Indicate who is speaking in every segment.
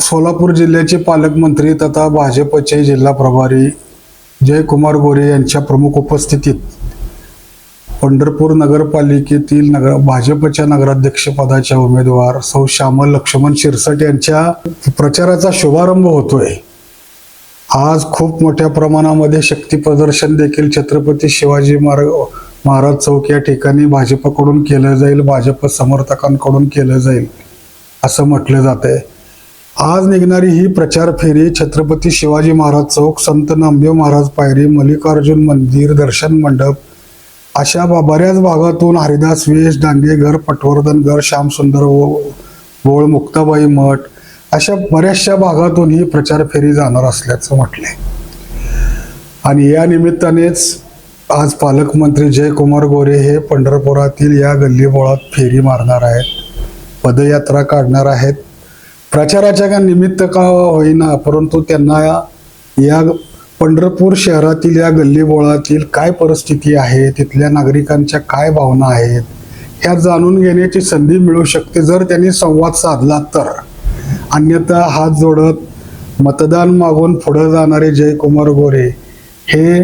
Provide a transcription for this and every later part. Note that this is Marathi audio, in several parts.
Speaker 1: सोलापूर जिल्ह्याचे पालकमंत्री तथा भाजपचे जिल्हा प्रभारी जयकुमार गोरे यांच्या प्रमुख उपस्थितीत पंढरपूर नगरपालिकेतील नगर भाजपच्या नगराध्यक्षपदाच्या उमेदवार सौ श्यामल लक्ष्मण शिरसट यांच्या प्रचाराचा शुभारंभ होतोय. आज खूप मोठ्या प्रमाणामध्ये शक्ती प्रदर्शन देखील छत्रपती शिवाजी महाराज महाराज चौक या ठिकाणी भाजपकडून केलं जाईल भाजप समर्थकांकडून केलं जाईल असं म्हटलं जात आहे आज निघणारी ही प्रचार फेरी छत्रपती शिवाजी महाराज चौक संत नामदेव महाराज पायरी मल्लिकार्जुन मंदिर दर्शन मंडप अशा बा- बऱ्याच भागातून हरिदास वेश डांगेघर पटवर्धनगर श्यामसुंदर बोळ मुक्ताबाई मठ अशा बऱ्याचशा भागातून ही प्रचार फेरी जाणार असल्याचं म्हटलंय. आणि या निमित्तानेच आज पालकमंत्री जयकुमार गोरे हे पंढरपुरातील या गल्लीबोळात फेरी मारणार आहेत पदयात्रा काढणार आहेत. प्रचाराच्या का निमित्त का होईना परंतु त्यांना या- या पंढरपूर शहरातील या गल्लीबोळातील काय परिस्थिती आहे तिथल्या नागरिकांच्या काय भावना आहेत ह्या जाणून घेण्याची संधी मिळू शकते जर त्यांनी संवाद साधला तर. अन्यथा हात जोडत मतदान मागून पुढे जाणारे जयकुमार गोरे हे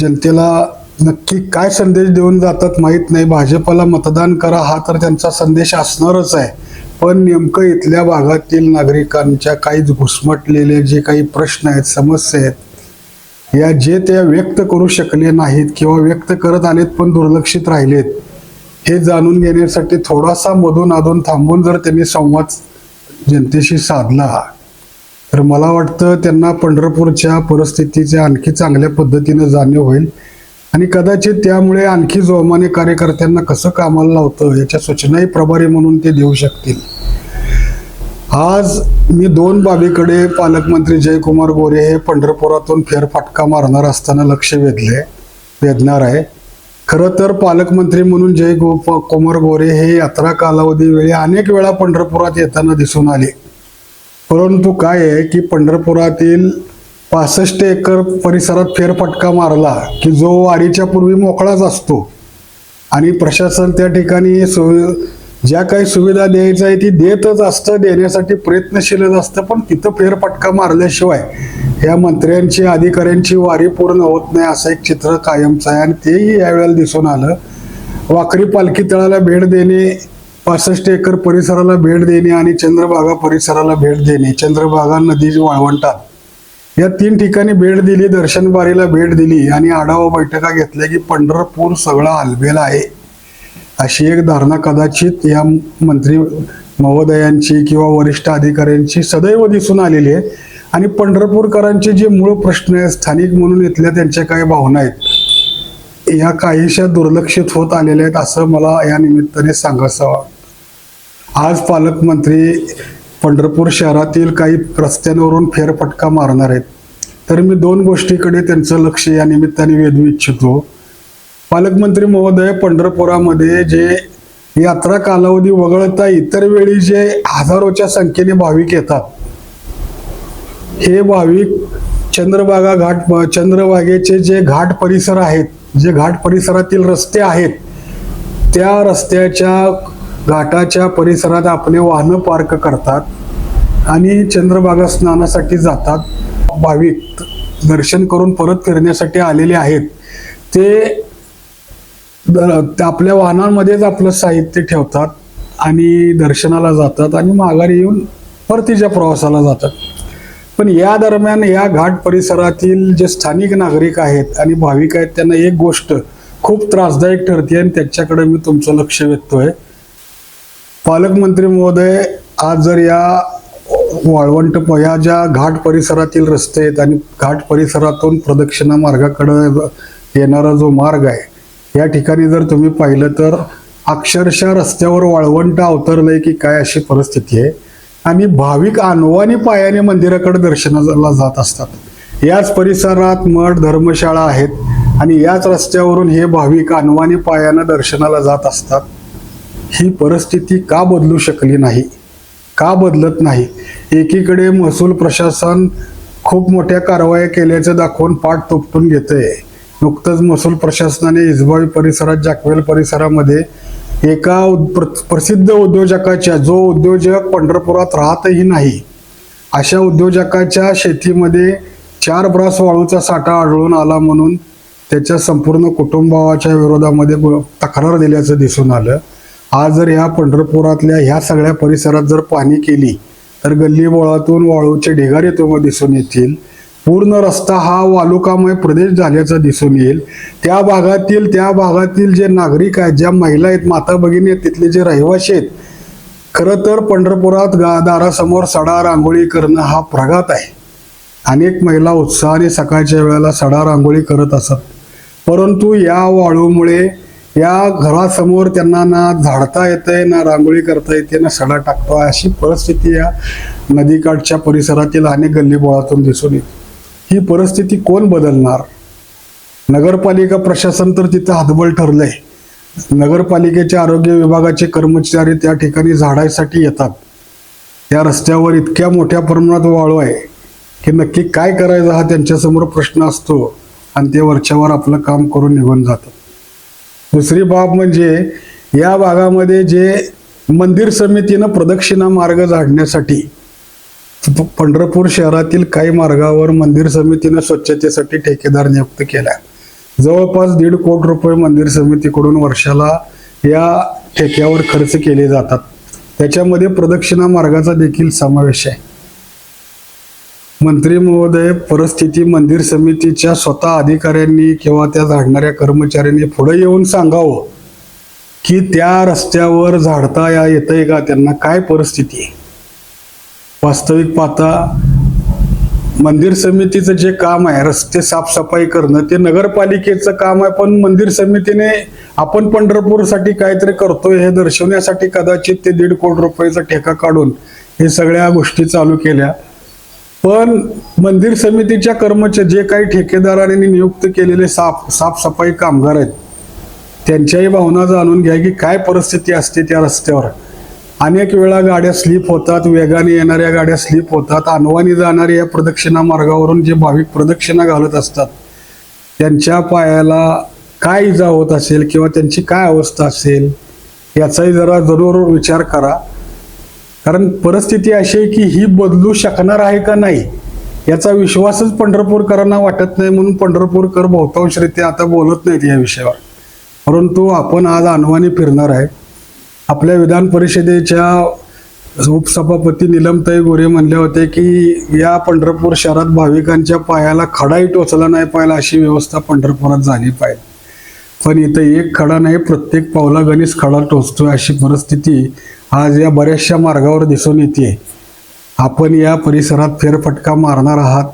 Speaker 1: जनतेला नक्की काय संदेश देऊन जातात माहीत नाही. भाजपला मतदान करा हा तर त्यांचा संदेश असणारच आहे. पण नेमकं इथल्या भागातील नागरिकांच्या काही घुसमटलेले जे काही प्रश्न आहेत समस्या आहेत या जे त्या व्यक्त करू शकले नाहीत किंवा व्यक्त करत आलेत पण दुर्लक्षित राहिलेत हे जाणून घेण्यासाठी थोडासा मधून अधून थांबून जर त्यांनी संवाद जनतेशी साधला तर मला वाटतं त्यांना पंढरपूरच्या परिस्थितीचे आणखी चांगल्या पद्धतीनं जाणीव होईल. आणि कदाचित त्यामुळे आणखी जोमाने कार्यकर्त्यांना कसं कामाला लावतं याच्या सूचनाही प्रभारी म्हणून ते देऊ शकतील. आज मी दोन बाबीकडे पालकमंत्री जयकुमार गोरे हे पंढरपुरातून फेरफाटका मारणार असताना लक्ष वेधले वेधणार आहे. खरं तर पालकमंत्री म्हणून जय गो कुमार गोरे हे यात्रा कालावधी वेळी अनेक वेळा पंढरपुरात येताना दिसून आले. परंतु काय आहे की पंढरपुरातील पासष्ट एकर परिसरात फेरफटका मारला की जो वारीच्या पूर्वी मोकळाच असतो. आणि प्रशासन त्या ठिकाणी सु ज्या काही सुविधा द्यायचं आहे ती देतच असतं देण्यासाठी प्रयत्नशीलच असतं पण तिथं फेरफटका मारल्याशिवाय या मंत्र्यांची अधिकाऱ्यांची वारी पूर्ण होत नाही असं एक चित्र कायमचं आहे. आणि तेही यावेळेला दिसून आलं वाकरी पालखी तळाला भेट देणे पासष्ट एकर परिसराला भेट देणे आणि चंद्रभागा परिसराला भेट देणे. चंद्रभागा नदी वाळवंटात. या तीन ठिकाणी भेट दिली दर्शनबारीला भेट दिली आणि आढावा बैठका घेतल्या की पंढरपूर सगळा हलबेला आहे. अशी एक धारणा कदाचित या मंत्री महोदयांची किंवा वरिष्ठ अधिकाऱ्यांची सदैव दिसून आलेली आहे. आणि पंढरपूरकरांचे जे मूळ प्रश्न आहेत स्थानिक म्हणून इथल्या त्यांच्या काही भावना आहेत या काहीशा दुर्लक्षित होत आलेल्या आहेत असं मला या निमित्ताने सांगायचं आज पालकमंत्री पंढरपूर शहरातील काही रस्त्यांवरून फेरफटका मारणार आहेत. तर मी दोन गोष्टीकडे त्यांचं लक्ष या निमित्ताने वेधू इच्छितो. पालकमंत्री महोदय पंढरपुरामध्ये जे यात्रा कालावधी वगळता इतर वेळी जे हजारोच्या संख्येने भाविक येतात हे भाविक चंद्रभागा घाट चंद्रभागेचे जे घाट परिसर आहेत जे घाट परिसरातील रस्ते आहेत त्या रस्त्याच्या घाटाच्या परिसरात आपले वाहनं पार्क करतात. आणि चंद्रभागा स्नानासाठी जातात. भाविक दर्शन करून परत फिरण्यासाठी आलेले आहेत. ते द- ते आपल्या वाहनांमध्येच आपलं साहित्य ठेवतात आणि दर्शनाला जातात आणि माघारी येऊन परतीच्या प्रवासाला जातात. पण या दरम्यान या घाट परिसरातील जे स्थानिक नागरिक आहेत आणि भाविक आहेत त्यांना एक गोष्ट खूप त्रासदायक ठरते आणि त्याच्याकडे मी तुमचं लक्ष वेधतोय. पालकमंत्री महोदय आज जर या वाळवंट या ज्या घाट परिसरातील रस्ते आहेत आणि घाट परिसरातून प्रदक्षिणा मार्गाकडं येणारा जो मार्ग आहे या ठिकाणी जर तुम्ही पाहिलं तर अक्षरशः रस्त्यावर वाळवंट अवतरलंय की काय अशी परिस्थिती आहे. आणि भाविक अनवाणी पायाने मंदिराकडे दर्शनाला जात असतात. याच परिसरात मठ धर्मशाळा आहेत आणि याच रस्त्यावरून हे भाविक अनवाणी पायानं दर्शनाला जात असतात. ही परिस्थिती का बदलू शकली नाही? का बदलत नाही? एकीकडे महसूल प्रशासन खूप मोठ्या कारवाया केल्याचं दाखवून पाठ तोपटून घेतंय. नुकतंच महसूल प्रशासनाने इजबावी परिसरात जाकवेल परिसरामध्ये एका उद- प्र- प्रसिद्ध उद्योजकाच्या जो उद्योजक पंढरपुरात राहतही नाही अशा उद्योजकाच्या शेतीमध्ये चार ब्रास वाळूचा साठा आढळून आला म्हणून त्याच्या संपूर्ण कुटुंबाच्या विरोधामध्ये तक्रार दिल्याचं दिसून आलं. आज जर या पंढरपुरातल्या ह्या सगळ्या परिसरात जर पाणी केली तर गल्ली बोळातून वाळूचे ढिगारे तुम्हाला दिसून येतील. पूर्ण रस्ता हा वालुकामय प्रदेश झाल्याचा दिसून येईल. त्या भागातील त्या भागातील जे नागरिक आहेत ज्या महिला आहेत माता भगिनी आहेत तिथले जे रहिवाशी आहेत खरं तर पंढरपुरात गा दारासमोर सडा रांगोळी करणं हा प्रघात आहे. अनेक महिला उत्साहाने सकाळच्या वेळेला सडा रांगोळी करत असत. परंतु या वाळूमुळे या घरासमोर त्यांना ना झाडता येतंय ना रांगोळी करता येते ना सडा टाकतो अशी परिस्थिती या नदीकाठच्या परिसरातील अनेक गल्लीबोळातून दिसून येते. ही परिस्थिती कोण बदलणार? नगरपालिका प्रशासन तर तिथं हातबल ठरलंय. नगरपालिकेच्या आरोग्य विभागाचे कर्मचारी त्या ठिकाणी झाडायसाठी येतात. या रस्त्यावर इतक्या मोठ्या प्रमाणात वाळू आहे की नक्की काय करायचं हा त्यांच्यासमोर प्रश्न असतो आणि ते वरच्यावर आपलं काम करून निघून जातं दुसरी बाब म्हणजे या भागामध्ये जे मंदिर समितीनं प्रदक्षिणा मार्ग झाडण्यासाठी पंढरपूर शहरातील काही मार्गावर मंदिर समितीनं स्वच्छतेसाठी ठेकेदार नियुक्त केला. जवळपास दीड कोट रुपये मंदिर समितीकडून वर्षाला या ठेक्यावर खर्च केले जातात. त्याच्यामध्ये प्रदक्षिणा मार्गाचा देखील समावेश आहे. मंत्री महोदय परिस्थिती मंदिर समितीच्या स्वतः अधिकाऱ्यांनी किंवा त्या झाडणाऱ्या कर्मचाऱ्यांनी पुढे येऊन सांगावं की त्या रस्त्यावर झाडता या येतंय का? त्यांना काय परिस्थिती? आहे वास्तविक पाहता मंदिर समितीचं जे काम आहे रस्ते साफसफाई करणं ते नगरपालिकेचं काम आहे पण मंदिर समितीने आपण पंढरपूरसाठी काहीतरी करतोय हे दर्शवण्यासाठी कदाचित ते दीड कोटी रुपयाचा ठेका काढून हे सगळ्या गोष्टी चालू केल्या. पण मंदिर समितीच्या कर्मचारी जे काही ठेकेदारांनी नियुक्त केलेले साफ साफसफाई कामगार आहेत त्यांच्याही भावना जाणून घ्या की काय परिस्थिती असते त्या रस्त्यावर. अनेक वेळा गाड्या स्लिप होतात वेगाने येणाऱ्या गाड्या स्लिप होतात अनवानी जाणाऱ्या या प्रदक्षिणा मार्गावरून जे भाविक प्रदक्षिणा घालत असतात त्यांच्या पायाला काय इजा होत असेल किंवा त्यांची काय अवस्था असेल याचाही जरा जरूर विचार करा. कारण परिस्थिती अशी आहे की ही बदलू शकणार आहे का नाही याचा विश्वासच पंढरपूरकरांना वाटत नाही म्हणून पंढरपूरकर बहुतांशरित्या आता बोलत नाहीत या विषयावर. परंतु आपण आज अनवाणी फिरणार आहे. आपल्या विधान परिषदेच्या उपसभापती निलमताई गोरे म्हणले होते की या पंढरपूर शहरात भाविकांच्या पायाला खडाही टोचला नाही पाहिला अशी व्यवस्था पंढरपुरात झाली पाहिजे. पण इथं एक खडा नाही प्रत्येक पावला गणेश खडा टोचतोय अशी परिस्थिती आज या बऱ्याचशा मार्गावर दिसून येते आपण या परिसरात फेरफटका मारणार आहात.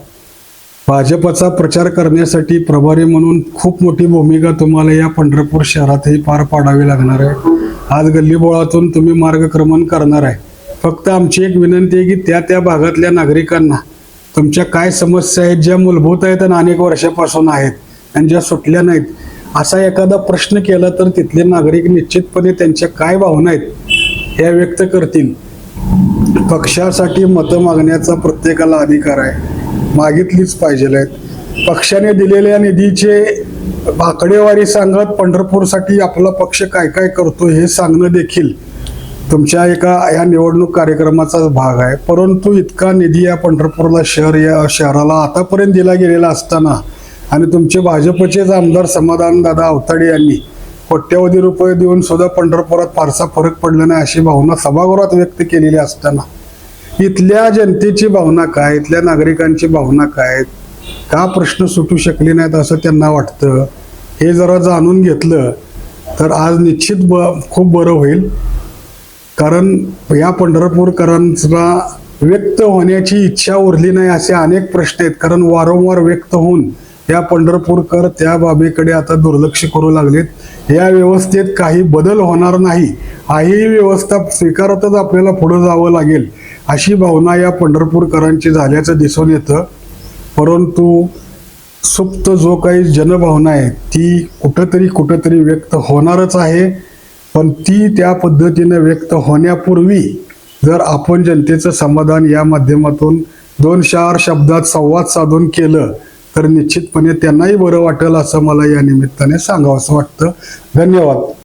Speaker 1: भाजपचा प्रचार करण्यासाठी प्रभारी म्हणून खूप मोठी भूमिका तुम्हाला या पंढरपूर शहरातही पार पाडावी लागणार आहे. आज गल्लीबोळातून तुम्ही मार्गक्रमण करणार आहे. फक्त आमची एक विनंती आहे की त्या त्या भागातल्या नागरिकांना तुमच्या काय समस्या आहेत ज्या मूलभूत आहेत आणि अनेक वर्षापासून आहेत आणि ज्या सुटल्या नाहीत असा एखादा प्रश्न केला तर तिथले नागरिक निश्चितपणे त्यांच्या काय भावना आहेत ह्या व्यक्त करतील. पक्षासाठी मतं मागण्याचा प्रत्येकाला अधिकार आहे. मागितलीच पाहिजे आहेत. पक्षाने दिलेल्या निधीचे आकडेवारी सांगत पंढरपूरसाठी आपला पक्ष काय काय करतो हे सांगणं देखील तुमच्या एका या निवडणूक कार्यक्रमाचाच भाग आहे. परंतु इतका निधी या पंढरपूरला शहर या शहराला आतापर्यंत दिला गेलेला असताना आणि तुमचे भाजपचेच आमदार समाधान दादा अवताडे यांनी कोट्यवधी रुपये देऊन सुद्धा पंढरपुरात फारसा फरक पडला नाही अशी भावना सभागृहात व्यक्त केलेली असताना. इथल्या जनतेची भावना काय? इथल्या नागरिकांची भावना काय? का प्रश्न सुटू शकले नाहीत असं त्यांना वाटतं? हे जरा जाणून घेतलं तर आज निश्चित ब खूप बरं होईल. कारण या पंढरपूरकरांचा व्यक्त होण्याची इच्छा उरली नाही असे अनेक प्रश्न आहेत. कारण वारंवार व्यक्त होऊन या पंढरपूरकर त्या बाबीकडे आता दुर्लक्ष करू लागलेत. या व्यवस्थेत काही बदल होणार नाही. ही व्यवस्था स्वीकारतच आपल्याला पुढे जावं लागेल अशी भावना या पंढरपूरकरांची झाल्याचं दिसून येतं. परंतु सुप्त जो काही जनभावना आहे ती कुठंतरी कुठंतरी व्यक्त होणारच आहे. पण ती त्या पद्धतीनं व्यक्त होण्यापूर्वी जर आपण जनतेचं समाधान या माध्यमातून दोन चार शब्दात संवाद साधून केलं तर निश्चितपणे त्यांनाही बरं वाटेल असं मला या निमित्ताने सांगावं असं वाटतं. धन्यवाद.